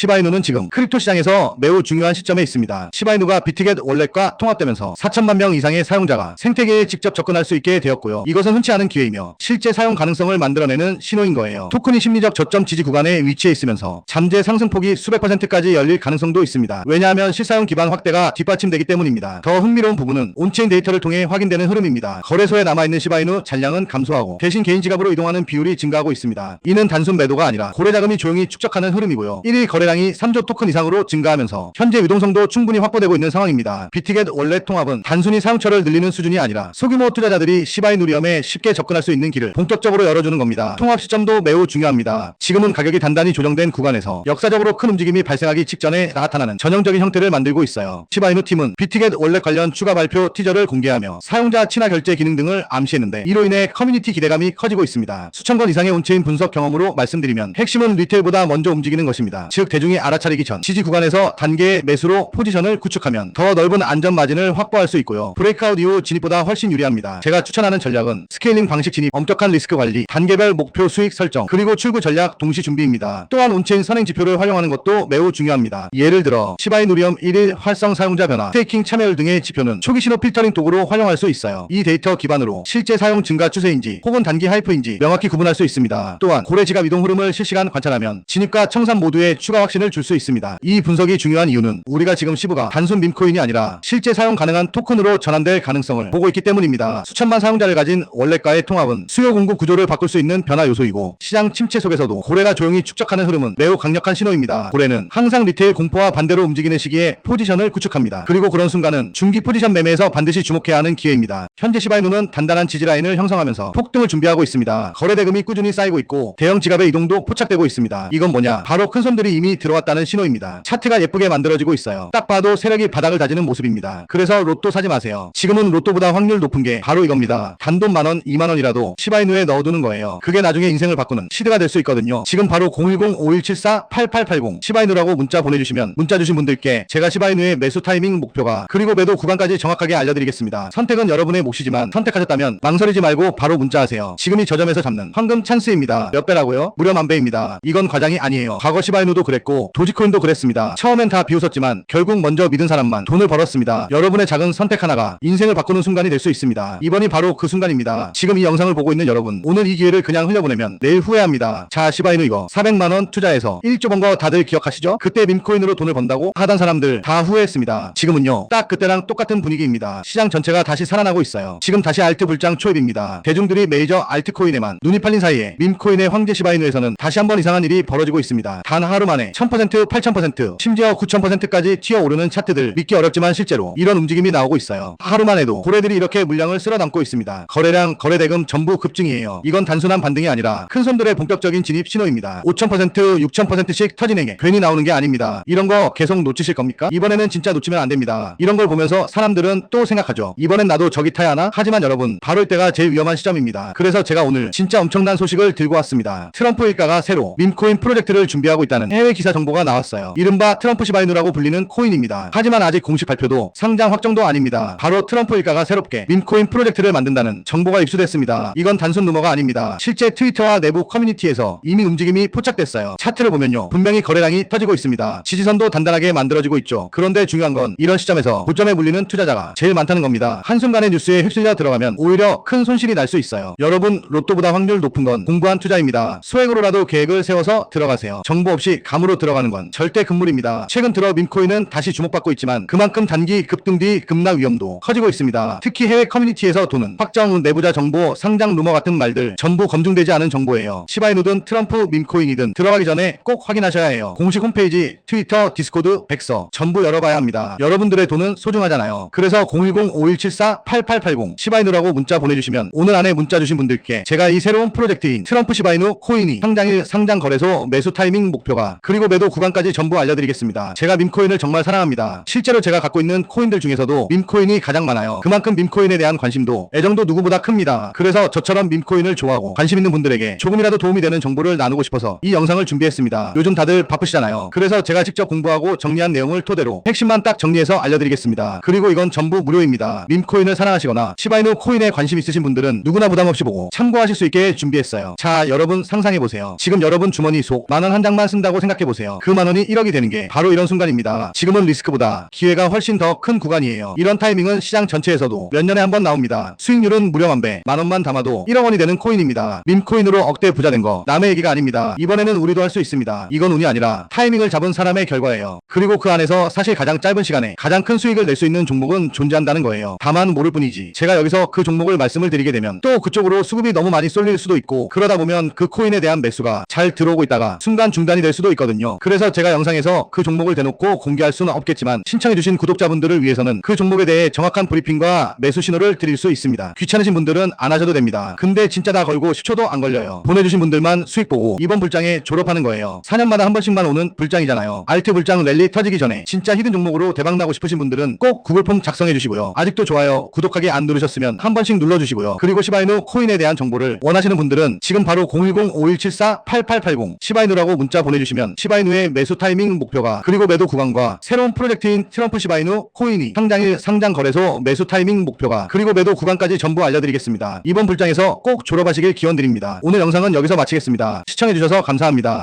시바이누는 지금 크립토 시장에서 매우 중요한 시점에 있습니다. 시바이누가 비트겟 월렛과 통합되면서 4천만 명 이상의 사용자가 생태계에 직접 접근할 수 있게 되었고요. 이것은 흔치 않은 기회이며 실제 사용 가능성을 만들어내는 신호인 거예요. 토큰이 심리적 저점 지지 구간에 위치해 있으면서 잠재 상승폭이 수백 퍼센트까지 열릴 가능성도 있습니다. 왜냐하면 실사용 기반 확대가 뒷받침되기 때문입니다. 더 흥미로운 부분은 온체인 데이터를 통해 확인되는 흐름입니다. 거래소에 남아있는 시바이누 잔량은 감소하고 대신 개인 지갑으로 이동하는 비율이 증가하고 있습니다. 이는 단순 매도가 아니라 고래 자금이 조용히 축적하는 흐름이고요. 1일 거래 량이 3조 토큰 이상으로 증가하면서 현재 유동성도 충분히 확보되고 있는 상황입니다. 비트겟 원래 통합은 단순히 사용처를 늘리는 수준이 아니라 소규모 투자자들이 시바이 누리엄에 쉽게 접근할 수 있는 길을 본격적으로 열어주는 겁니다. 통합 시점도 매우 중요합니다. 지금은 가격이 단단히 조정된 구간에서 역사적으로 큰 움직임이 발생하기 직전에 나타나는 전형적인 형태를 만들고 있어요. 시바이누 팀은 비트겟 원래 관련 추가 발표 티저를 공개하며 사용자 친화 결제 기능 등을 암시했는데 이로 인해 커뮤니티 기대감이 커지고 있습니다. 수천 건 이상의 온체인 분석 경험으로 말씀드리면 핵심은 리테일보다 먼저 움직이는 것입니다. 즉 대중이 알아차리기 전 지지 구간에서 단계의 매수로 포지션을 구축하면 더 넓은 안전 마진을 확보할 수 있고요. 브레이크아웃 이후 진입보다 훨씬 유리합니다. 제가 추천하는 전략은 스케일링 방식 진입, 엄격한 리스크 관리, 단계별 목표 수익 설정, 그리고 출구 전략 동시 준비입니다. 또한 온체인 선행 지표를 활용하는 것도 매우 중요합니다. 예를 들어 시바이누리엄 1일 활성 사용자 변화, 스테이킹 참여율 등의 지표는 초기 신호 필터링 도구로 활용할 수 있어요. 이 데이터 기반으로 실제 사용 증가 추세인지 혹은 단기 하이프인지 명확히 구분할 수 있습니다. 또한 고래 지갑 이동 흐름을 실시간 관찰하면 진입과 청산 모두에 추가 확 신을 줄 수 있습니다. 이 분석이 중요한 이유는 우리가 지금 시부가 단순 밈코인이 아니라 실제 사용 가능한 토큰으로 전환될 가능성을 보고 있기 때문입니다. 수천만 사용자를 가진 원래과의 통합은 수요 공급 구조를 바꿀 수 있는 변화 요소이고 시장 침체 속에서도 고래가 조용히 축적하는 흐름은 매우 강력한 신호입니다. 고래는 항상 리테일 공포와 반대로 움직이는 시기에 포지션을 구축합니다. 그리고 그런 순간은 중기 포지션 매매에서 반드시 주목해야 하는 기회입니다. 현재 시바이누는 단단한 지지 라인을 형성하면서 폭등을 준비하고 있습니다. 거래 대금이 꾸준히 쌓이고 있고 대형 지갑의 이동도 포착되고 있습니다. 이건 뭐냐? 바로 큰 손들이 이미 들어왔다는 신호입니다. 차트가 예쁘게 만들어지고 있어요. 딱 봐도 세력이 바닥을 다지는 모습입니다. 그래서 로또 사지 마세요. 지금은 로또보다 확률 높은 게 바로 이겁니다. 단돈 만원, 2만원이라도 시바이누에 넣어두는 거예요. 그게 나중에 인생을 바꾸는 시드가 될 수 있거든요. 지금 바로 010-5174-8880 시바이누라고 문자 보내주시면 문자 주신 분들께 제가 시바이누의 매수 타이밍 목표가 그리고 매도 구간까지 정확하게 알려드리겠습니다. 선택은 여러분의 몫이지만 선택하셨다면 망설이지 말고 바로 문자하세요. 지금이 저점에서 잡는 황금 찬스입니다. 몇 배라고요? 무려 만 배입니다. 이건 과장이 아니에요. 과거 시바이누도 그랬고 도지코인도 그랬습니다. 처음엔 다 비웃었지만 결국 먼저 믿은 사람만 돈을 벌었습니다. 여러분의 작은 선택 하나가 인생을 바꾸는 순간이 될 수 있습니다. 이번이 바로 그 순간입니다. 지금 이 영상을 보고 있는 여러분 오늘 이 기회를 그냥 흘려보내면 내일 후회합니다. 자 시바이누 이거 400만원 투자해서 1조 번 거 다들 기억하시죠? 그때 밈코인으로 돈을 번다고 하던 사람들 다 후회했습니다. 지금은요 딱 그때랑 똑같은 분위기입니다. 시장 전체가 다시 살아나고 있어요. 지금 다시 알트 불장 초입입니다. 대중들이 메이저 알트코인에만 눈이 팔린 사이에 밈코인의 황제 시바이누에서는 다시 한번 이상한 일이 벌어지고 있습니다. 단 하루 만에 1000% 8000% 심지어 9000%까지 튀어오르는 차트들 믿기 어렵지만 실제로 이런 움직임이 나오고 있어요. 하루만 해도 고래들이 이렇게 물량을 쓸어 담고 있습니다. 거래량, 거래대금 전부 급증이에요. 이건 단순한 반등이 아니라 큰 손들의 본격적인 진입 신호입니다. 5000% 6000%씩 터지는 게 괜히 나오는 게 아닙니다. 이런 거 계속 놓치실 겁니까? 이번에는 진짜 놓치면 안 됩니다. 이런 걸 보면서 사람들은 또 생각하죠. 이번엔 나도 저기 타야 하나? 하지만 여러분 바로 이때가 제일 위험한 시점입니다. 그래서 제가 오늘 진짜 엄청난 소식을 들고 왔습니다. 트럼프 일가가 새로 밈코인 프로젝트를 준비하고 있다는 해외 기사 정보가 나왔어요. 이른바 트럼프 시바이누라고 불리는 코인입니다. 하지만 아직 공식 발표도 상장 확정도 아닙니다. 바로 트럼프 일가가 새롭게 밈코인 프로젝트를 만든다는 정보가 입수됐습니다. 이건 단순 루머가 아닙니다. 실제 트위터와 내부 커뮤니티에서 이미 움직임이 포착됐어요. 차트를 보면요. 분명히 거래량이 터지고 있습니다. 지지선도 단단하게 만들어지고 있죠. 그런데 중요한 건 이런 시점에서 고점에 물리는 투자자가 제일 많다는 겁니다. 한순간의 뉴스에 휩쓸려 들어가면 오히려 큰 손실이 날 수 있어요. 여러분 로또보다 확률 높은 건 공부한 투자입니다. 소액으로라도 계획을 세워서 들어가세요. 정보 없이 감으로 들어가는 건 절대 금물입니다. 최근 들어 밈코인은 다시 주목받고 있지만 그만큼 단기 급등 뒤 급락 위험도 커지고 있습니다. 특히 해외 커뮤니티에서 도는 확정 후 내부자 정보, 상장 루머 같은 말들 전부 검증되지 않은 정보예요. 시바이누든 트럼프 밈코인이든 들어가기 전에 꼭 확인하셔야 해요. 공식 홈페이지, 트위터, 디스코드, 백서 전부 열어봐야 합니다. 여러분들의 돈은 소중하잖아요. 그래서 010-5174-8880 시바이누라고 문자 보내주시면 오늘 안에 문자 주신 분들께 제가 이 새로운 프로젝트인 트럼프 시바이누 코인이 상장일 상장 거래소 매수 타이밍 목표가 그리고 매도 구간까지 전부 알려드리겠습니다. 제가 밈코인을 정말 사랑합니다. 실제로 제가 갖고 있는 코인들 중에서도 밈코인이 가장 많아요. 그만큼 밈코인에 대한 관심도 애정도 누구보다 큽니다. 그래서 저처럼 밈코인을 좋아하고 관심 있는 분들에게 조금이라도 도움이 되는 정보를 나누고 싶어서 이 영상을 준비했습니다. 요즘 다들 바쁘시잖아요. 그래서 제가 직접 공부하고 정리한 내용을 토대로 핵심만 딱 정리해서 알려드리겠습니다. 그리고 이건 전부 무료입니다. 밈코인을 사랑하시거나 시바이누 코인에 관심 있으신 분들은 누구나 부담 없이 보고 참고하실 수 있게 준비했어요. 자, 여러분 상상해보세요. 지금 여러분 주머니 속 만 원 한 장만 쓴다고 생각해보세요. 생각해보세요. 그 만원이 1억이 되는 게 바로 이런 순간입니다. 지금은 리스크보다 기회가 훨씬 더 큰 구간이에요. 이런 타이밍은 시장 전체에서도 몇 년에 한 번 나옵니다. 수익률은 무려 만배, 만원만 담아도 1억 원이 되는 코인입니다. 밈코인으로 억대 부자 된 거 남의 얘기가 아닙니다. 이번에는 우리도 할 수 있습니다. 이건 운이 아니라 타이밍을 잡은 사람의 결과예요. 그리고 그 안에서 사실 가장 짧은 시간에 가장 큰 수익을 낼 수 있는 종목은 존재한다는 거예요. 다만 모를 뿐이지. 제가 여기서 그 종목을 말씀을 드리게 되면 또 그쪽으로 수급이 너무 많이 쏠릴 수도 있고 그러다 보면 그 코인에 대한 매수가 잘 들어오고 있다가 순간 중단이 될 수도 있거든요. 그래서 제가 영상에서 그 종목을 대놓고 공개할 수는 없겠지만 신청해주신 구독자분들을 위해서는 그 종목에 대해 정확한 브리핑과 매수 신호를 드릴 수 있습니다. 귀찮으신 분들은 안 하셔도 됩니다. 근데 진짜 다 걸고 10초도 안 걸려요. 보내주신 분들만 수익 보고 이번 불장에 졸업하는 거예요. 4년마다 한 번씩만 오는 불장이잖아요. 알트 불장 랠리 터지기 전에 진짜 히든 종목으로 대박 나고 싶으신 분들은 꼭 구글 폼 작성해 주시고요. 아직도 좋아요, 구독하기 안 누르셨으면 한 번씩 눌러주시고요. 그리고 시바이누 코인에 대한 정보를 원하시는 분들은 지금 바로 010-5174-8880 시바이누라고 문자 보내주시면 시바이누의 매수 타이밍 목표가 그리고 매도 구간과 새로운 프로젝트인 트럼프 시바이누 코인이 상장일 상장 거래소 매수 타이밍 목표가 그리고 매도 구간까지 전부 알려드리겠습니다. 이번 불장에서 꼭 졸업하시길 기원드립니다. 오늘 영상은 여기서 마치겠습니다. 시청해주셔서 감사합니다.